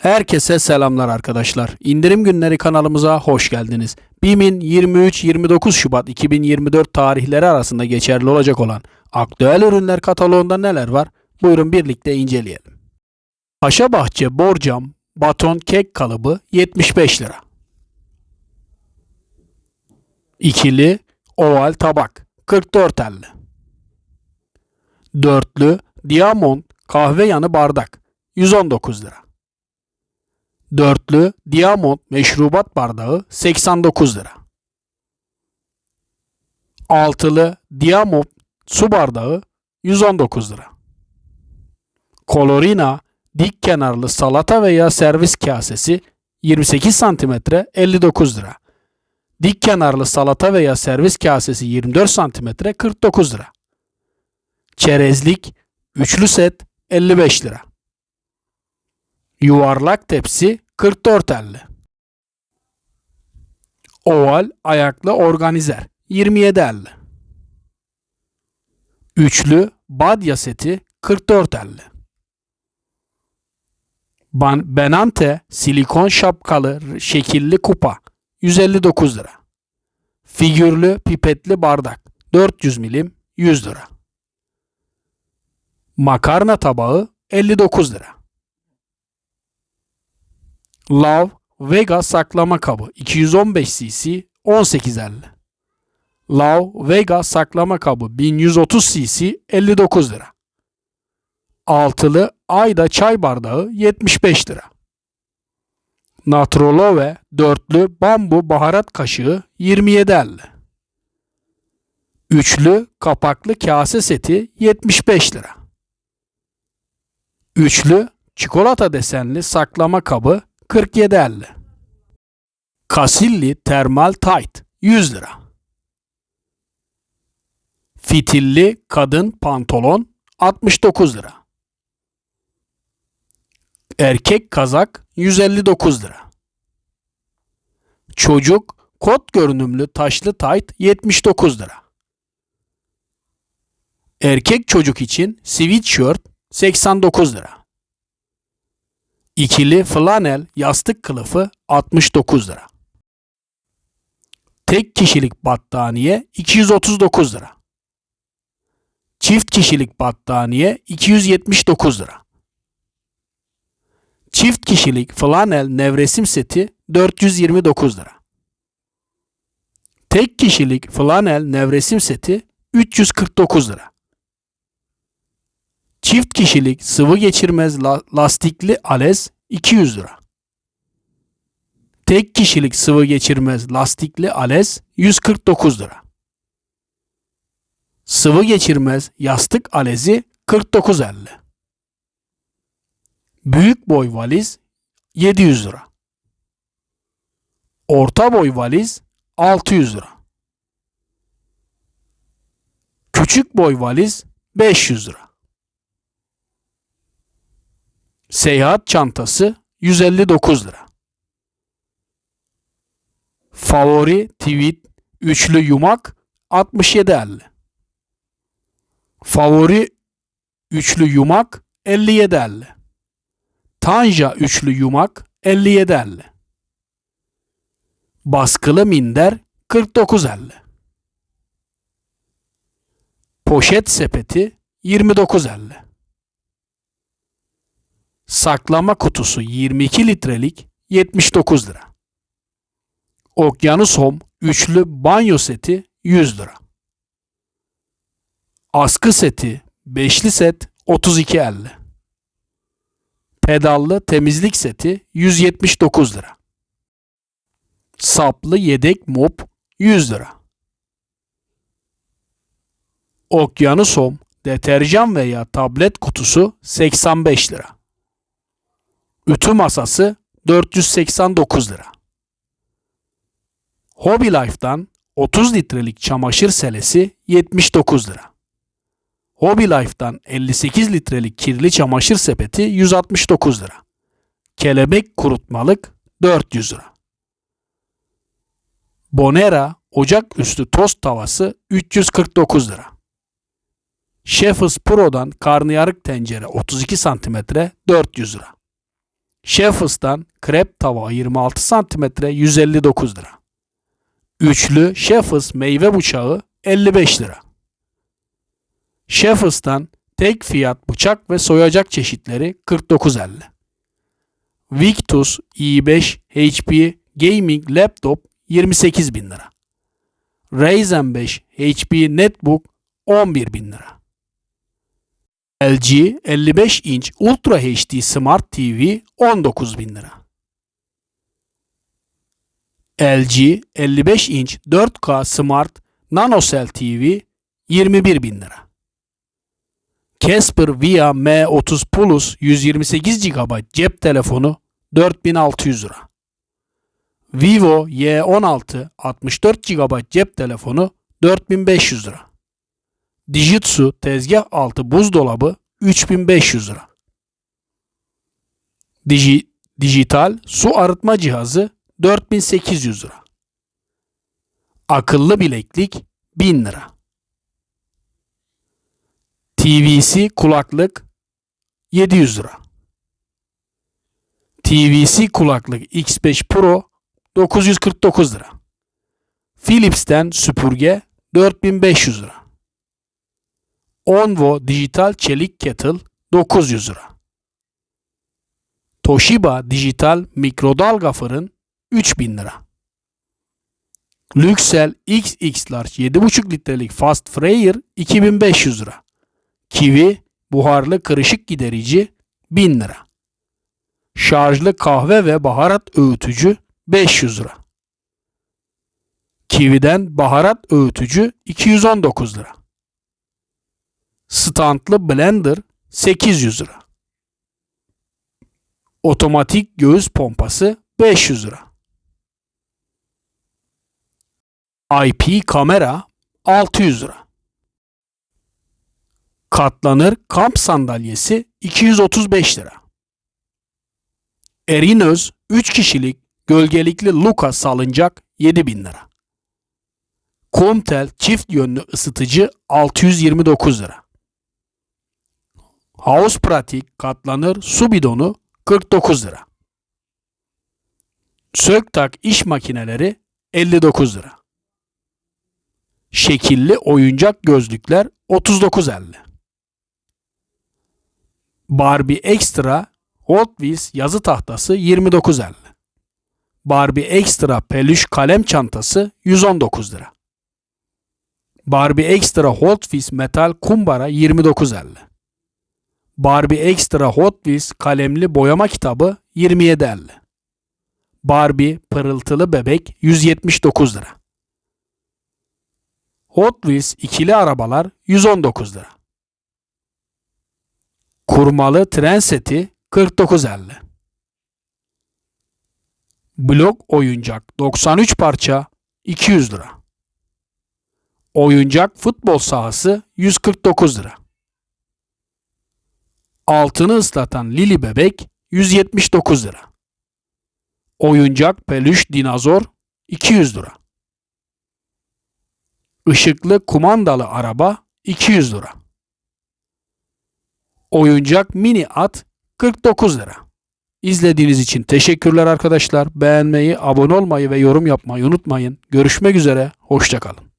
Herkese selamlar arkadaşlar. İndirim günleri kanalımıza hoş geldiniz. BİM'in 23-29 Şubat 2024 tarihleri arasında geçerli olacak olan aktüel ürünler kataloğunda neler var? Buyurun birlikte inceleyelim. Paşabahçe borcam baton kek kalıbı 75 lira. İkili oval tabak 44.50. Dörtlü Diamond kahve yanı bardak 119 lira. Dörtlü Diamond meşrubat bardağı 89 lira. Altılı Diamond su bardağı 119 lira. Colorina dik kenarlı salata veya servis kasesi 28 cm 59 lira. Dik kenarlı salata veya servis kasesi 24 cm 49 lira. Çerezlik üçlü set 55 lira. Yuvarlak tepsi 44.50. Oval ayaklı organizer 27.50. Üçlü badya seti 44.50. Ban- Benante silikon şapkalı şekilli kupa 159 lira. Figürlü pipetli bardak 400 milim 100 lira. Makarna tabağı 59 lira. Love Vega saklama kabı 215 cc 18.50. Love Vega saklama kabı 1130 cc 59 lira. Altılı Ayda çay bardağı 75 lira. Natrolove dörtlü bambu baharat kaşığı 27.50. Üçlü kapaklı kase seti 75 lira. Üçlü çikolata desenli saklama kabı 47.50. Kasilli termal tight 100 lira. Fitilli kadın pantolon 69 lira. Erkek kazak 159 lira. Çocuk kot görünümlü taşlı tayt 79 lira. Erkek çocuk için sweatshirt 89 lira. İkili flanel yastık kılıfı 69 lira. Tek kişilik battaniye 239 lira. Çift kişilik battaniye 279 lira. Çift kişilik flanel nevresim seti 429 lira. Tek kişilik flanel nevresim seti 349 lira. Çift kişilik sıvı geçirmez la- lastikli alez 200 lira. Tek kişilik sıvı geçirmez lastikli alez 149 lira. Sıvı geçirmez yastık alezi 49.50. Büyük boy valiz 700 lira. Orta boy valiz 600 lira. Küçük boy valiz 500 lira. Seyahat çantası 159 lira. Favori tweet üçlü yumak 67.50. Favori üçlü yumak 57.50. Tanja üçlü yumak 57.50. Baskılı minder 49.50. Poşet sepeti 29.50. Saklama kutusu 22 litrelik 79 lira. Okyanus Home üçlü banyo seti 100 lira. Askı seti beşli set 32.50. Pedallı temizlik seti 179 lira. Saplı yedek mop 100 lira. Okyanus Home deterjan veya tablet kutusu 85 lira. Ütü masası 489 lira. Hobby Life'dan 30 litrelik çamaşır selesi 79 lira. Hobby Life'dan 58 litrelik kirli çamaşır sepeti 169 lira. Kelebek kurutmalık 400 lira. Bonera ocak üstü tost tavası 349 lira. Chef's Pro'dan karnıyarık tencere 32 cm 400 lira. Chefs'tan krep tava 26 cm 159 lira. Üçlü Chefs meyve bıçağı 55 lira. Chefs'tan tek fiyat bıçak ve soyacak çeşitleri 49.50. Victus i5 HP Gaming Laptop 28 bin lira. Ryzen 5 HP Netbook 11 bin lira. LG 55 inç Ultra HD Smart TV 19 bin lira. LG 55 inç 4K Smart NanoCell TV 21 bin lira. Casper Via M30 Plus 128 GB cep telefonu 4600 lira. Vivo Y16 64 GB cep telefonu 4500 lira. Dijitsu tezgah altı buzdolabı 3500 lira. Digi, dijital su arıtma cihazı 4800 lira. Akıllı bileklik 1000 lira. TVC kulaklık 700 lira. TVC kulaklık X5 Pro 949 lira. Philips'ten süpürge 4500 lira. Onvo dijital çelik kettle 900 lira. Toshiba dijital mikrodalga fırın 3000 lira. Lüksel XX Large 7,5 litrelik Fast Fryer 2500 lira. Kiwi buharlı kırışık giderici 1000 lira. Şarjlı kahve ve baharat öğütücü 500 lira. Kiwi'den baharat öğütücü 219 lira. Standlı blender 800 lira. Otomatik göğüs pompası 500 lira. IP kamera 600 lira. Katlanır kamp sandalyesi 235 lira. Erinöz 3 kişilik gölgelikli Luka salıncak 7000 lira. Comtel çift yönlü ısıtıcı 629 lira. House Pratik katlanır su bidonu 49 lira. Söktak iş makineleri 59 lira. Şekilli oyuncak gözlükler 39.50. Barbie Extra Hot Wheels yazı tahtası 29.50. Barbie Extra peluş kalem çantası 119 lira. Barbie Extra Hot Wheels metal kumbara 29.50. Barbie Extra Hot Wheels kalemli boyama kitabı 27.50. Barbie pırıltılı bebek 179 lira. Hot Wheels ikili arabalar 119 lira. Kurmalı tren seti 49.50. Blok oyuncak 93 parça 200 lira. Oyuncak futbol sahası 149 lira. Altını ıslatan Lili bebek 179 lira. Oyuncak peluş dinozor 200 lira. Işıklı kumandalı araba 200 lira. Oyuncak mini at 49 lira. İzlediğiniz için teşekkürler arkadaşlar. Beğenmeyi, abone olmayı ve yorum yapmayı unutmayın. Görüşmek üzere, hoşçakalın.